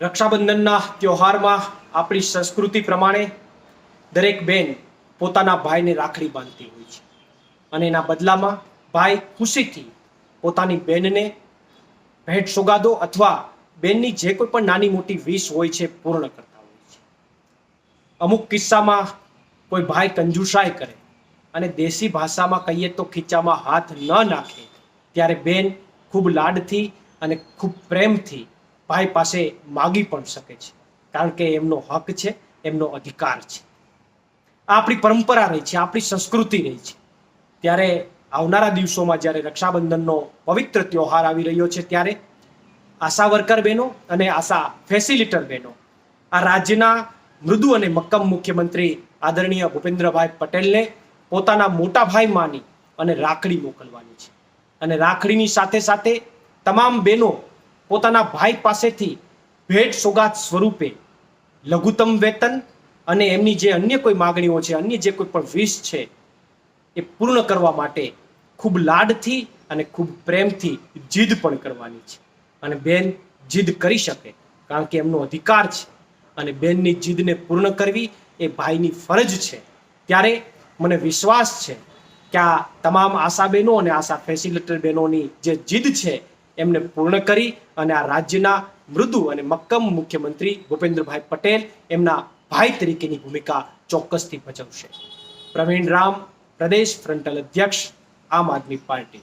રક્ષાબંધનના તહેવારમાં આપણી સંસ્કૃતિ પ્રમાણે દરેક બેન પોતાના ભાઈને રાખડી બાંધતી હોય છે. અને એના બદલામાં ભાઈ ખુશીથી પોતાની બેનને ભેટ સોગાદો અથવા બેનની જે કોઈ પણ નાની મોટી વિશ હોય છે પૂર્ણ કરતા હોય છે. અમુક કિસ્સામાં કોઈ ભાઈ કંજુસાઈ કરે અને દેશી ભાષામાં કહીએ તો ખીચામાં હાથ ન નાખે, ત્યારે બેન ખૂબ લાડથી અને ખૂબ પ્રેમથી ભાઈ પાસે માગી પણ શકે છે. કારણ કે એમનો હક છે, એમનો અધિકાર છે. આ આપણી પરંપરા રહી છે આપણી સંસ્કૃતિ રહી છે. ત્યારે આવનારા દિવસોમાં જ્યારે રક્ષાબંધનનો પવિત્ર ત્યોહાર આવી રહ્યો છે, ત્યારે આશા વર્કર બહેનો અને આશા ફેસિલિટર બહેનો, આ રાજ્યના મૃદુ અને મક્કમ મુખ્યમંત્રી આદરણીય ભૂપેન્દ્રભાઈ પટેલને પોતાના મોટા ભાઈ માની અને રાખડી મોકલવાની છે. અને રાખડીની સાથે સાથે તમામ બહેનો પોતાના ભાઈ પાસેથી ભેટ સોગાદ સ્વરૂપે લઘુત્તમ વેતન અને એમની જે અન્ય કોઈ માગણીઓ છે, અન્ય જે કોઈ પણ વિશ છે, એ પૂર્ણ કરવા માટે ખૂબ લાડથી અને ખૂબ પ્રેમથી જીદ પણ કરવાની છે. અને બેન જીદ કરી શકે, કારણ કે એમનો અધિકાર છે. અને બેનની જીદને પૂર્ણ કરવી એ ભાઈની ફરજ છે. ત્યારે મને વિશ્વાસ છે કે આ તમામ આશા બહેનો અને આશા ફેસિલિટર બહેનોની જે જીદ છે એમને પૂર્ણ કરી અને આ રાજ્યના મૃદુ અને મક્કમ મુખ્યમંત્રી ભૂપેન્દ્રભાઈ પટેલ એમના ભાઈ તરીકેની ભૂમિકા ચોક્કસથી ભજવશે. પ્રવીણ રામ, પ્રદેશ ફ્રન્ટલ અધ્યક્ષ, આમ આદમી પાર્ટી.